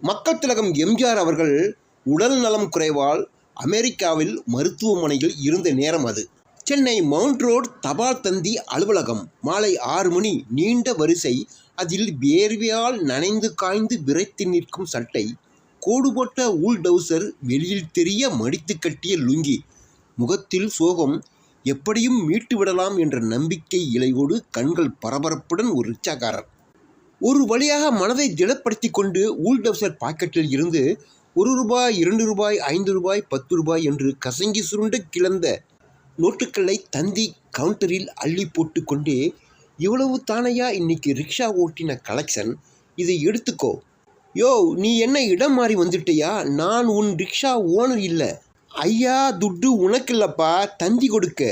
மக்கள் திலகம் எம்ஜிஆர் அவர்கள் உடல் நலம் குறைவால் அமெரிக்காவில் மருத்துவமனையில் இருந்த நேரம் அது. சென்னை மவுண்ட் ரோட் தபால் தந்தி அலுவலகம் மாலை ஆறு மணி நீண்ட வரிசை. அதில் வேர்வையால் நனைந்து காய்ந்து விரைத்து நிற்கும் சட்டை. கோடுபோட்ட ஊல் டவுசர் வெளியில் தெரிய மடித்து கட்டிய லுங்கி. முகத்தில் சோகம் எப்படியும் மீட்டு விடலாம் என்ற நம்பிக்கை இலையோடு கண்கள் பரபரப்புடன் ஒரு ரிச்சாக்காரர் ஒரு வழியாக மனதை திடப்படுத்தி கொண்டு ஊல்டவுசர் பாக்கெட்டில் இருந்து ஒரு ரூபாய் இரண்டு ரூபாய் ஐந்து ரூபாய் பத்து ரூபாய் என்று கசங்கி சுருண்டு கிளந்த நோட்டுக்களை தந்தி கவுண்டரில் அள்ளி போட்டு கொண்டே இவ்வளவு தானையா இன்னைக்கு ரிக்ஷா ஓட்டின கலெக்ஷன் இதை எடுத்துக்கோ. யோ நீ என்ன இடம் மாறி வந்துட்டியா? நான் உன் ரிக்ஷா ஓனர் இல்லை. ஐயா துட்டு உனக்கு இல்லைப்பா தந்தி கொடுக்க.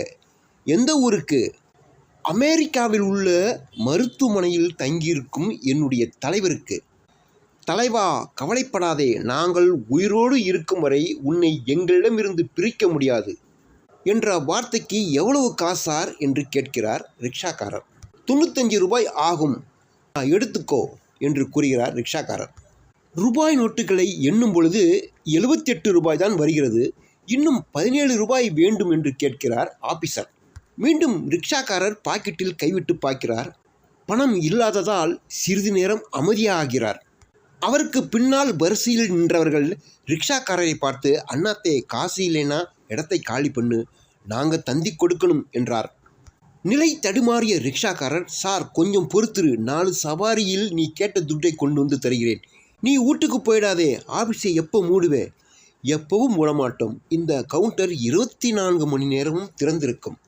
எந்த ஊருக்கு? அமெரிக்காவில் உள்ள மருத்துவமனையில் தங்கியிருக்கும் என்னுடைய தலைவருக்கு. தலைவா கவலைப்படாதே. நாங்கள் உயிரோடு இருக்கும் வரை உன்னை எங்களிடமிருந்து பிரிக்க முடியாது. என்ற வார்த்தைக்கு எவ்வளவு காசார் என்று கேட்கிறார் ரிக்ஷாக்காரர். தொண்ணூத்தஞ்சு ரூபாய் ஆகும். எடுத்துக்கோ என்று கூறுகிறார் ரிக்ஷாக்காரர். ரூபாய் நோட்டுகளை எண்ணும் பொழுது எழுபத்தெட்டு ரூபாய் தான் வருகிறது. இன்னும் பதினேழு ரூபாய் வேண்டும் என்று கேட்கிறார் ஆபீசர். மீண்டும் ரிக்ஷாக்காரர் பாக்கெட்டில் கைவிட்டு பார்க்கிறார். பணம் இல்லாததால் சிறிது நேரம் அமைதியாகிறார். அவருக்கு பின்னால் வரிசையில் நின்றவர்கள் ரிக்ஷாக்காரரை பார்த்து அண்ணாத்தே காசு இல்லைனா இடத்தை காலி பண்ணு. நாங்கள் தந்தி கொடுக்கணும் என்றார். நிலை தடுமாறிய ரிக்ஷாக்காரர் சார் கொஞ்சம் பொறுத்துரு. நாலு சவாரியில் நீ கேட்ட துட்டை கொண்டு வந்து தருகிறேன். நீ வீட்டுக்கு போயிடாதே. ஆஃபீஸை எப்போ மூடுவே? எப்பவும் மூடமாட்டோம். இந்த கவுண்டர் இருபத்தி நான்கு மணி நேரமும் திறந்திருக்கும்.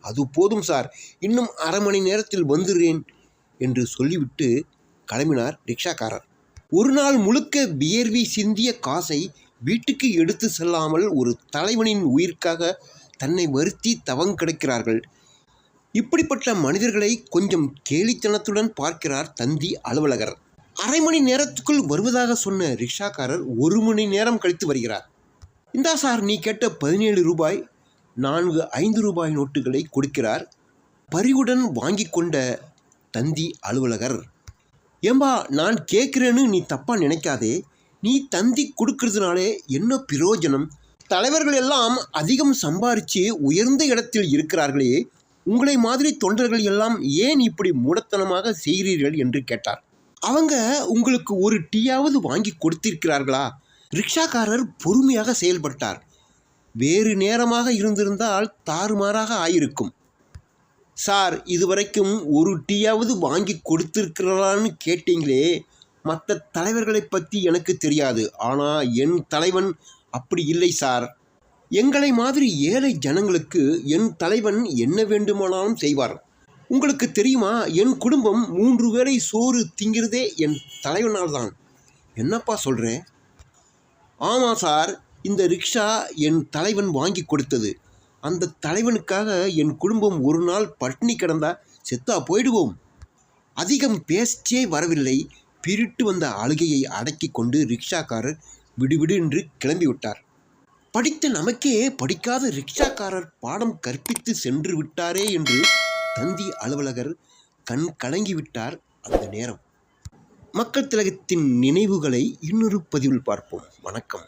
அது போதும் சார். இன்னும் அரை மணி நேரத்தில் வந்துடுறேன் என்று சொல்லிவிட்டு கிளம்பினார் ரிக்ஷாக்காரர். ஒரு நாள் முழுக்க வியர்வி சிந்திய காசை வீட்டுக்கு எடுத்து செல்லாமல் ஒரு தலைவனின் உயிர்க்காக தன்னை வருத்தி தவங் கிடக்கிறார்கள். இப்படிப்பட்ட மனிதர்களை கொஞ்சம் கேலித்தனத்துடன் பார்க்கிறார் தந்தி அலுவலகர். அரை மணி நேரத்துக்குள் வருவதாக சொன்ன ரிக்ஷாக்காரர் ஒரு மணி நேரம் கழித்து வருகிறார். இந்தா சார் நீ கேட்ட பதினேழு ரூபாய் நான்கு ஐந்து ரூபாய் நோட்டுகளை கொடுக்கிறார். பரிவுடன் வாங்கி கொண்ட தந்தி அலுவலகர். ஏம்பா நான் கேட்குறேன்னு நீ தப்பாக நினைக்காதே. நீ தந்தி கொடுக்கறதுனாலே என்ன பிரயோஜனம்? தலைவர்கள் எல்லாம் அதிகம் சம்பாரித்து உயர்ந்த இடத்தில் இருக்கிறார்களே. உங்களை மாதிரி தொண்டர்கள் எல்லாம் ஏன் இப்படி மூடத்தனமாக செய்கிறீர்கள்? என்று கேட்டார். அவங்க உங்களுக்கு ஒரு டீயாவது வாங்கி கொடுத்திருக்கிறார்களா? ரிக்ஷாக்காரர் பொறுமையாக செயல்பட்டார். வேறு நேரமாக இருந்திருந்தால் தாறுமாறாக ஆயிருக்கும். சார் இதுவரைக்கும் ஒரு டீயாவது வாங்கி கொடுத்துருக்கிறான்னு கேட்டீங்களே மற்ற தலைவர்களை பற்றி எனக்கு தெரியாது. ஆனால் என் தலைவன் அப்படி இல்லை சார். எங்களை மாதிரி ஏழை ஜனங்களுக்கு என் தலைவன் என்ன வேண்டுமானாலும் செய்வார். உங்களுக்கு தெரியுமா என் குடும்பம் மூன்று வேளை சோறு திங்கிறதே என் தலைவனால் தான். என்னப்பா சொல்கிறேன் ஆமாம் சார். இந்த ரிக்ஷா என் தலைவன் வாங்கி கொடுத்தது. அந்த தலைவனுக்காக என் குடும்பம் ஒரு நாள் பட்டினி கிடந்தா செத்தா போயிடுவோம். அதிகம் பேச்சே வரவில்லை. பிரிட்டு வந்த அழுகையை அடக்கி கொண்டு ரிக்ஷாக்காரர் விடுவிடு என்று கிளம்பி விட்டார் படித்த நமக்கே படிக்காத ரிக்ஷாக்காரர் பாடம் கற்பித்து சென்று விட்டாரே என்று தந்தி அலுவலகர் கண் கலங்கி விட்டார் அந்த நேரம். மக்கள் திலகத்தின் நினைவுகளை இன்னொரு பதிவில் பார்ப்போம். வணக்கம்.